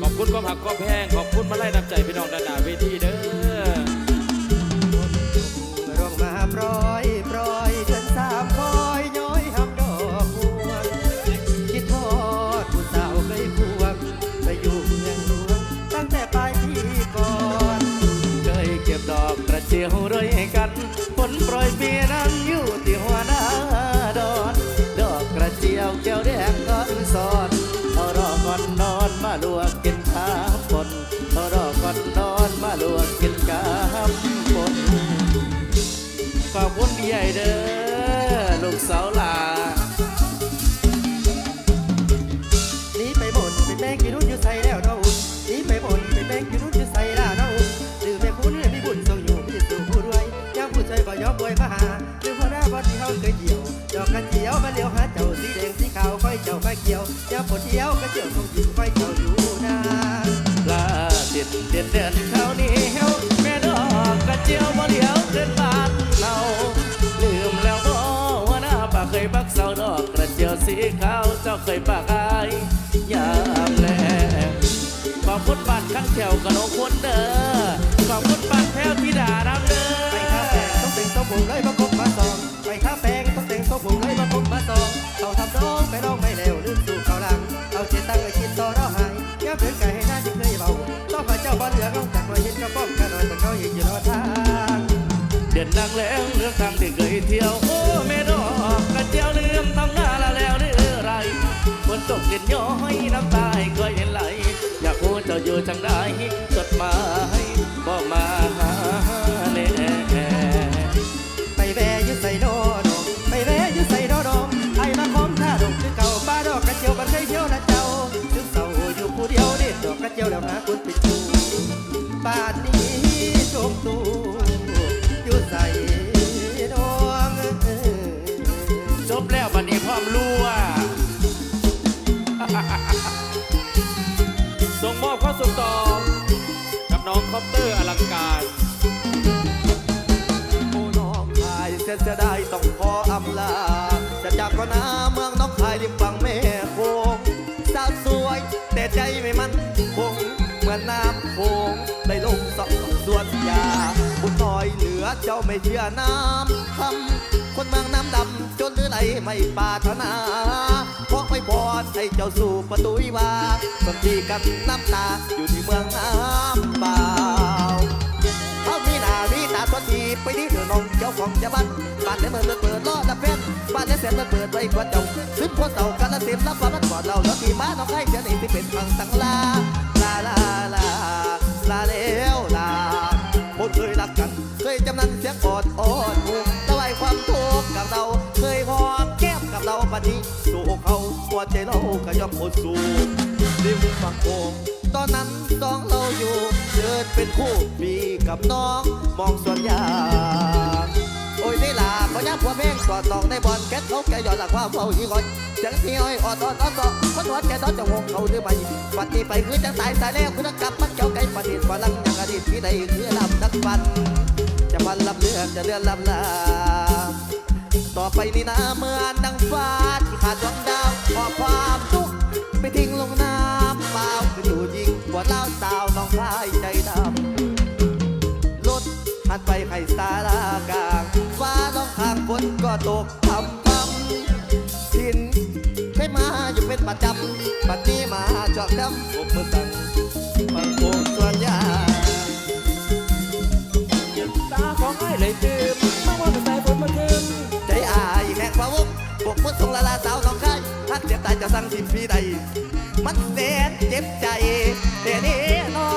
ขอบคุณความหักความแพงขอบคุณมาไล่น้ำใจพี่น้องด้านหน้าเวทีเด้อร้องมาปล่อยปล่อยเดินสามคอยย้อยหักดอกพวงคิดทอดผู้สาวเคยควงไปอยู่เมืองหลวงตั้งแต่ปลายปีก่อน เคยเก็บดอกกระเจียวรอยกันผลโปรยปีนั้น นอนมาลวกกินข้าวปนขอบคุณพี่ใหญ่เด้อลูกสาวหลาหนีไปบนไปแบงกินรุ่นอยู่ใส่แล้วเนาะอุ่นหนีไปบนไปแบงกินรุ่นอยู่ใส่ล้วเนาะอุ่นหรือแม่คุณเนี่ยมีบุญทรงอยู่มีสู่ผู้รวยย่างผู้ใจก็ยอมบวยมาหาหรือพ่อหน้าบ่ที่เฮาเคยเกี่ยวดอกกระเจียวมาเลี้ยวหาเจ้าสีแดงสีขาวค่อยเจ้ามาเกี่ยวย่างปวดเที่ยวกระเจียวทรงอยู่ค่อยเจ้าอยู่นาลา เด็ดเด็ดเด็ดข้าเหนียวแม่ดอกกระเจียวมาเลี้ยวเดินบ้านเราลืมแล้วบ่ว่าหน้าปากเคยปักเสาดอกกระเจียวสีขาวเจ้าเคยปากอายยามแลขอบคุณบ้านข้างแถวกระโนคนเด้อขอบคุณบ้านแถวที่ด่ารำเด้อไปข้าแปงต้องเป็นต้องผงเลยมาคบมาสองไปข้าแปงต้องแต่งต้องผงเลยมาคบมาสองเขาทำน้องไปร้องไม่แล้ว ดังแล้วเรื่องทางที่เคยเที่ยว โอ้แม่ดอกกระเจียวเรื่องทำงานละแล้วหรือไรฝนตกเล่นย้อยน้ำตาเคยเห็นไหล อยากรู้เจ้าอยู่จังได้จดหมายบอกมาหาแน่ไปแวอยู่ใส่ดอดงไปแวอยู่ใส่ดอดงไอ้มาคอมท่าดงคือเก่าป้าดอกกระเจียวบันเคยเที่ยวนะเจ้าถึงเศร้าอยู่ผู้เดียวเด็ดดอกกระเจียวแล้วหาคนปิดจูบ้านนี้โชคตู ร้วาส่งมอบข้อสุดต่อ กับน้องคอปเตอร์อลังการ โอ้น้องชายเสียจะได้ต้อง ไม่เชื่อน้ำคำคนเมืองน้ำดำจนหรือไหลไม่ปาถนา เพราะไม่พอให้เจ้าสู่ประตูวิวาสันทีกันน้ำตาอยู่ที่เมืองน้ำเปล่าเขามีหน้ามีตาตัวทีไปที่เดือน้องเจ้าของจะบ้านบ้านในเมืองเปิดล้อดับแฟนบ้านในเสียนเปิดไว้กว่าเจ้าซึ่งคนเต่ากันละเต็มรับความรักกอดเราแล้วที่บ้านน้องให้เจ้าหนี้ที่เป็นฟังสังลาลาลาลาลาแล้วลาคนเคยรักกัน เคยจำนันเสียงอดออนหูตะไวความทุกข์กับเรา เคยหอมแก้มกับเราปฏิสู่เขาหัวใจเราก็ยอมอดสู้ริมฝั่งโขงตอนนั้นสองเราอยู่เดินเป็นคู่พี่กับน้องมองสวนยางโอ้ยได้ลาขอยับหัวแม่งกอดตองในบอลแก๊สเขาแกหยอดหลักว่าเฝ้ายี่อยจังที่อ้อยออดออดออดออดคนหัวแกดอนจะงงเขาหรือไม่ปัดนี้ไปคือจังตายตายแล้วคือนักลับมันเจ้าไก่ประดิษฐ์ฝรั่งยังอดีตที่ใดคือลำนักบัน จะบันลำเลือนจะเลือนลำลา ต่อไปนี่นะเมื่อดังฟ้าที่ขาดดวงดาวขอความทุกข์ไปทิ้งลงน้ำเปล่าคืออยู่ยิงกว่าเล่าสาวน้องชายใจดำรถหันไปไข่สาลากลางฟ้าร้องข้างฝนก็ตกทำทำทินเคยมาอยู่เป็นประจำบัดนี้มาจอกดำผมมือสั่ง ทรงละลาสาวน้องคายถ้าเจ็บตายจะสั่งสิพี่ใด มันแสนเจ็บใจแต่นี่น้อง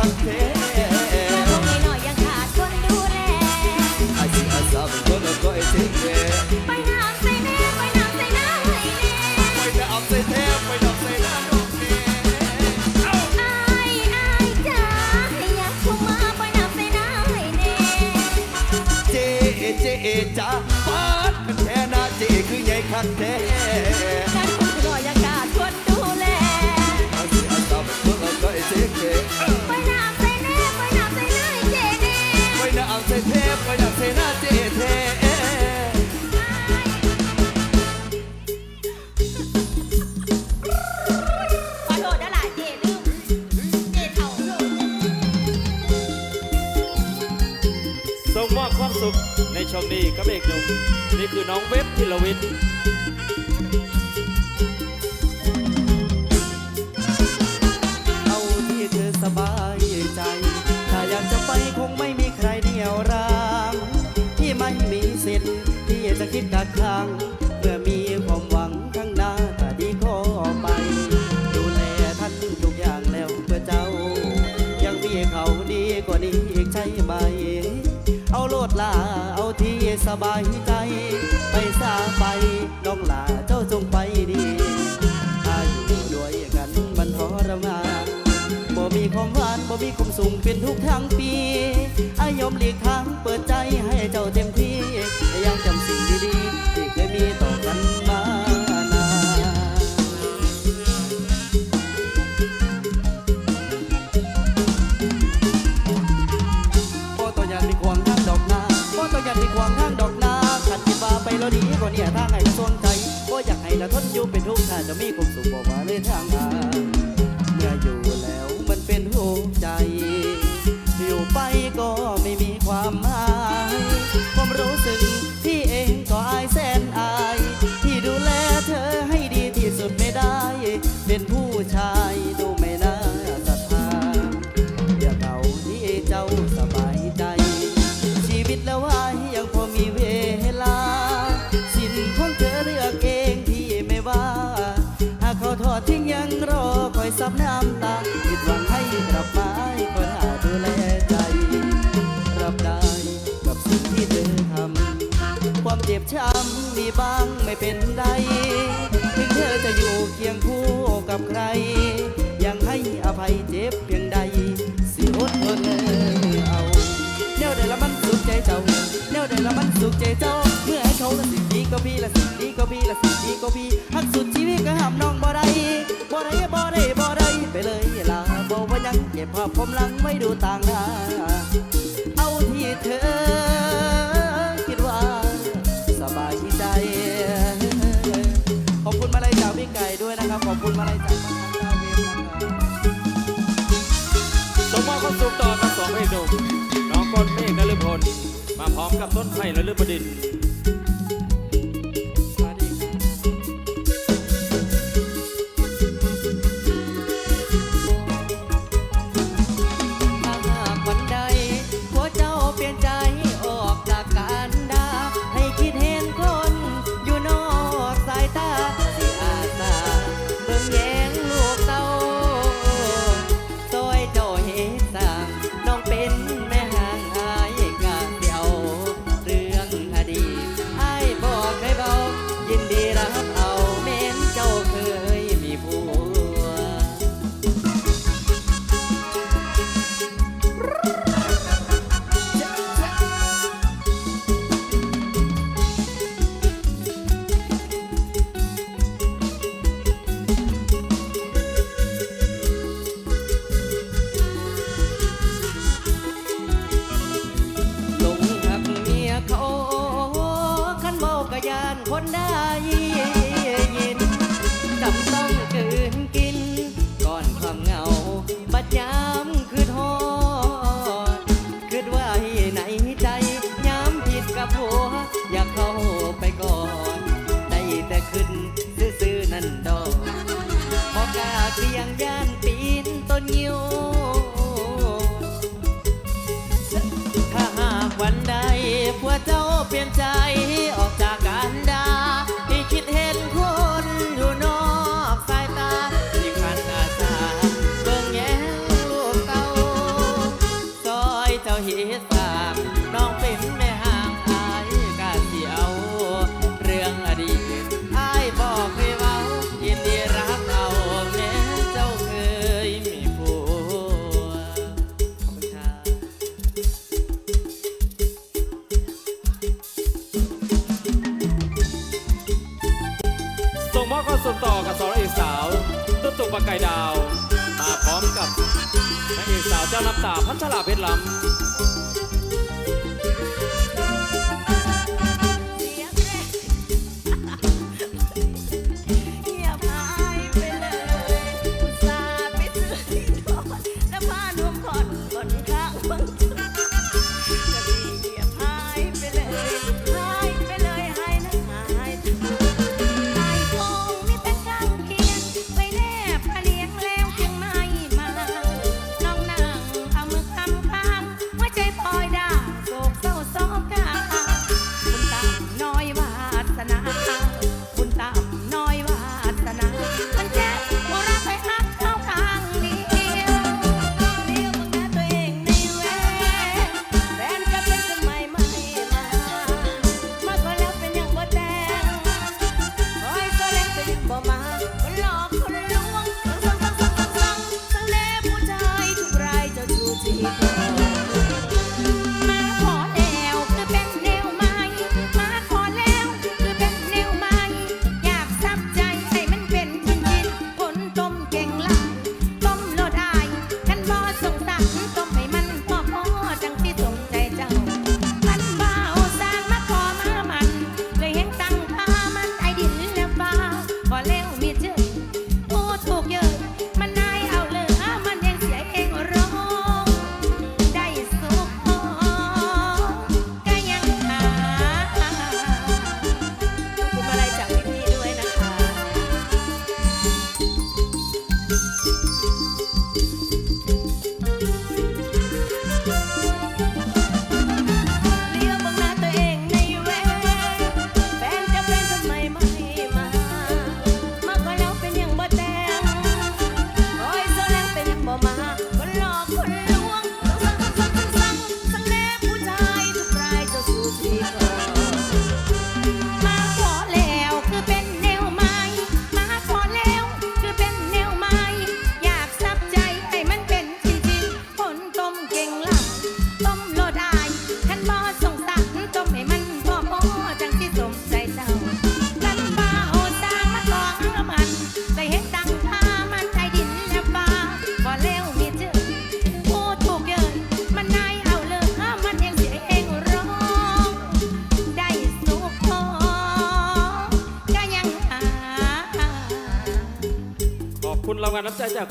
Okay. เอาเซเทปไว้นะเซนาเจเทขอโทษนะหลายเจลืมเจเถ่าลืมส่งมอบความสุขในช่องนี้กับเอกหนุ่มนี่คือน้องเว็บพิรวิทย์เอาที่เธอสบายใจ จะคิดกักขังเมื่อมีความหวังข้างหน้าถ้าดีขอไป ดูแลท่านทุกอย่างแล้วเพื่อเจ้า ยังมีเขาดีกว่านี้อีกใช่ไหม เอาโลดลาเอาที่สบายใจ ไปซาไปน้องหลา ความหวานบ่มีความสุขเป็นทุกทางปี อายอมหลีกทางเปิดใจให้เจ้าเต็มที่ยังจำสิ่งดีๆที่เคยมีต่อกันมานานโอ้ตัวยันมีควงทางดอกนาโอ้ตัวยันมีควงทางดอกนาขัดคิดว่าไปแล้วดีกว่าเนี่ยทางให้ละสวงใจโอ้อยากให้ละทนอยู่เป็นทุกข์ถ้าจะมีความสุขบอกว่าเลยทางหาายดูไม่น่าศรัทธาอย่าเก่าที่เจ้าสบายใจ ชีวิตแล้วว่ายังพอมีเวลา สิ่งของเธอเลือกเองที่ไม่ว่า หากเขาทอดทิ้งยังรอคอยซับน้ำตาผิดหวังให้กลับมาก็น่าดูแลใจ รับได้กับสิ่งที่เธอทำความเจ็บช้ำมีบ้างไม่เป็นไร ใดละมันสุขใจเจ้าแนวใดละมันสุขใจเจ้า เมื่อให้เขาละสิ่งดีก็พี่ละสิ่งดีก็พี่ละสิ่งดีก็พี่หักสุดชีวิตก็ห้ามน้องบ่ได้บ่ได้บ่ได้บ่ได้ไปเลยล่ะบอกว่ายังเก็บภาพความหลังไว้ดูต่างหน้าเอาที่เธอคิดว่าสบายใจ ขอบคุณมาลัยจากพี่ไก่ด้วยนะครับ ขอบคุณมาลัยจาก น้องก้นเมฆนฤพลมาพร้อมกับต้นไผ่และลืบดิน ย่านปีนต้นยิวถ้าหากวันใดผัวเจ้าเปลี่ยนใจออกจากการดาที่คิดเห็นคนอยู่นอกสายตาที่ขันอาสาเบิ่งแยงลูกเต้าซอยเจ้าเฮ็ดสามน้องเป็นแม่าไก่ดาว มาพร้อมกับนางเอกสาวเจ้าน้ำตาพัชราเพชรล้ำ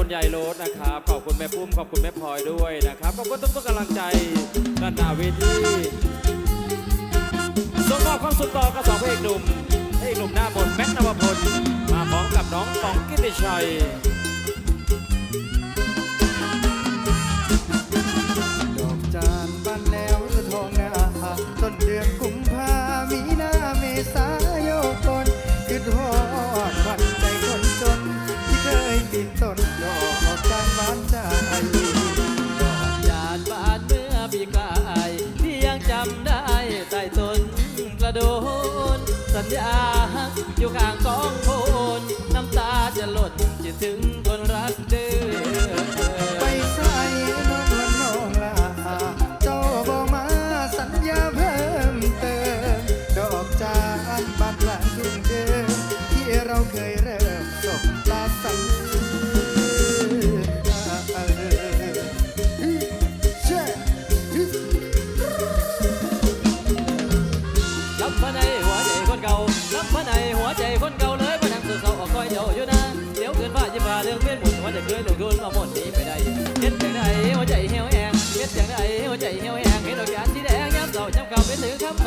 ณยายโรสนะครับ ขอบคุณแม่ปุ้ม ขอบคุณแม่พลอยด้วยนะครับ ขอบคุณทุกๆกำลังใจด้านหน้าเวทีส่งมอบความสุขต่อกระสองพระเอกหนุ่มพระเอกหนุ่มหน้ามนแม็กนวพล มาพร้อมกับน้องต๋องกิติชัยา อยู่ข้างกองโคนน้ำตาจะหล่นจะถึงคนรักเดิ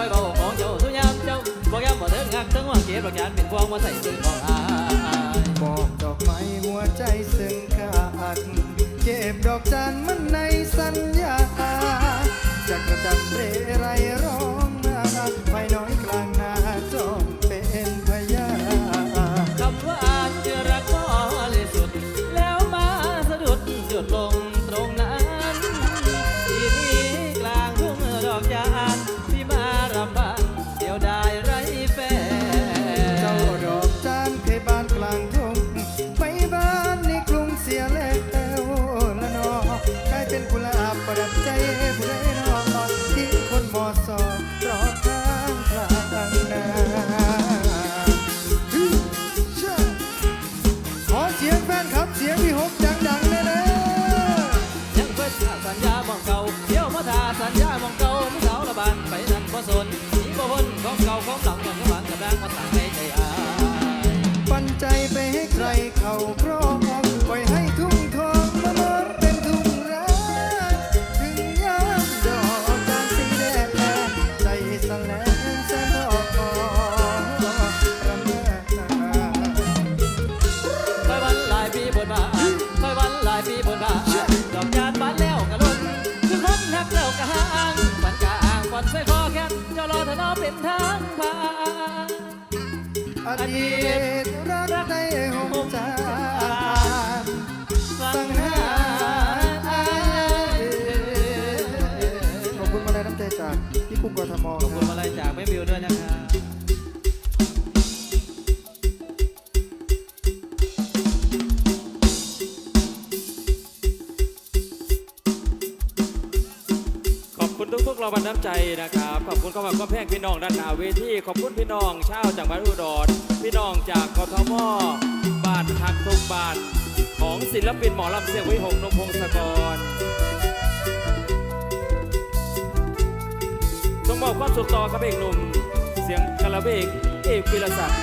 อยบอกของเจ้าสุยามเจ้าบอกยามบ่เถิงหักเถิงว่าเก็บรักยานเป็นพวงมาใส่ซื้อของอาบอกดอกไม้หัวใจซึ่งขาดเก็บดอกจันมันในสัญญาจะกระจันเรไรร้อง ปันใจไปให้ใครเขาเพราะ กทมขอบคุณมาลัยจากแม่บิวด้วยนะครับขอบคุณทุกๆรางวัลน้ำใจนะครับ ขอบคุณเข้ามาก็แพงพี่น้องด้านหน้าเวทีขอบคุณพี่น้องชาวจากบ้านอุดรพี่น้องจากกทมบ้านทักทุกบ้านของศิลปินหมอลำเสียงวิหกนพงศกร ความสุขต่อกับเอกหนุ่ม เสียงคาราเบกเอกวิรศักดิ์